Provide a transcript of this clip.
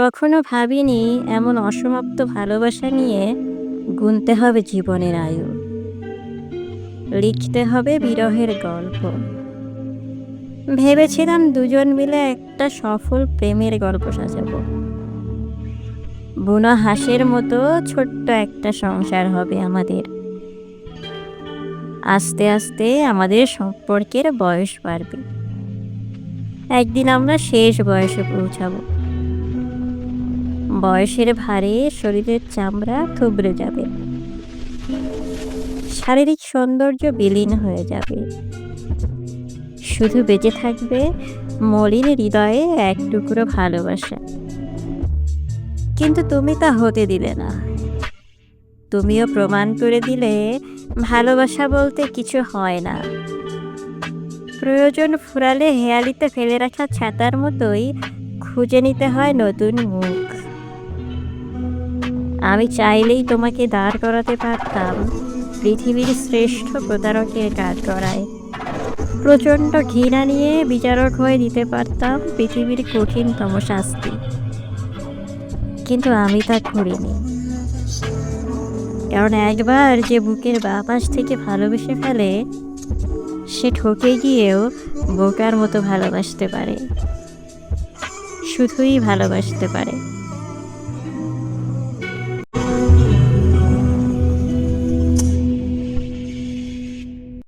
কখনো ভাবিনি এমন অসমাপ্ত ভালোবাসা নিয়ে গুনতে হবে জীবনের আয়ু। লিখতে হবে বিরহের গল্প। ভেবেছিলাম দুজন মিলে একটা সফল প্রেমের গল্প সাজাব। বুনো হাঁসের মতো ছোট্ট একটা সংসার হবে আমাদের। আস্তে আস্তে আমাদের সম্পর্কের বয়স বাড়বে। একদিন আমরা শেষ বয়সে পৌঁছাবো। বয়সের ভারে শরীরের চামড়া থুবড়ে যাবে। শারীরিক সৌন্দর্য বিলীন হয়ে যাবে। শুধু বেঁচে থাকবে মলিন হৃদয়ে এক টুকরো ভালোবাসা। কিন্তু তুমি তা হতে দিলে না। তুমিও প্রমাণ করে দিলে ভালোবাসা বলতে কিছু হয় না। প্রয়োজন ফুরালে হেয়ালিতে ফেলে রাখা ছাতার মতোই খুঁজে নিতে হয় নতুন মুখ। আমি চাইলেই তোমাকে দাঁড় করাতে পারতাম। পৃথিবীর শ্রেষ্ঠ প্রতারকের কাজ করায়। প্রচণ্ড ঘৃণা নিয়ে বিচারক হয়ে দিতে পারতাম পৃথিবীর কঠিনতম শাস্তি। কিন্তু আমি তা করিনি। কারণ একবার যে বুকের বাঁ পাশ থেকে ভালোবেসে ফেলে, সে ঠকে গিয়েও বোকার মতো ভালোবাসতে পারে। শুধুই ভালোবাসতে পারে।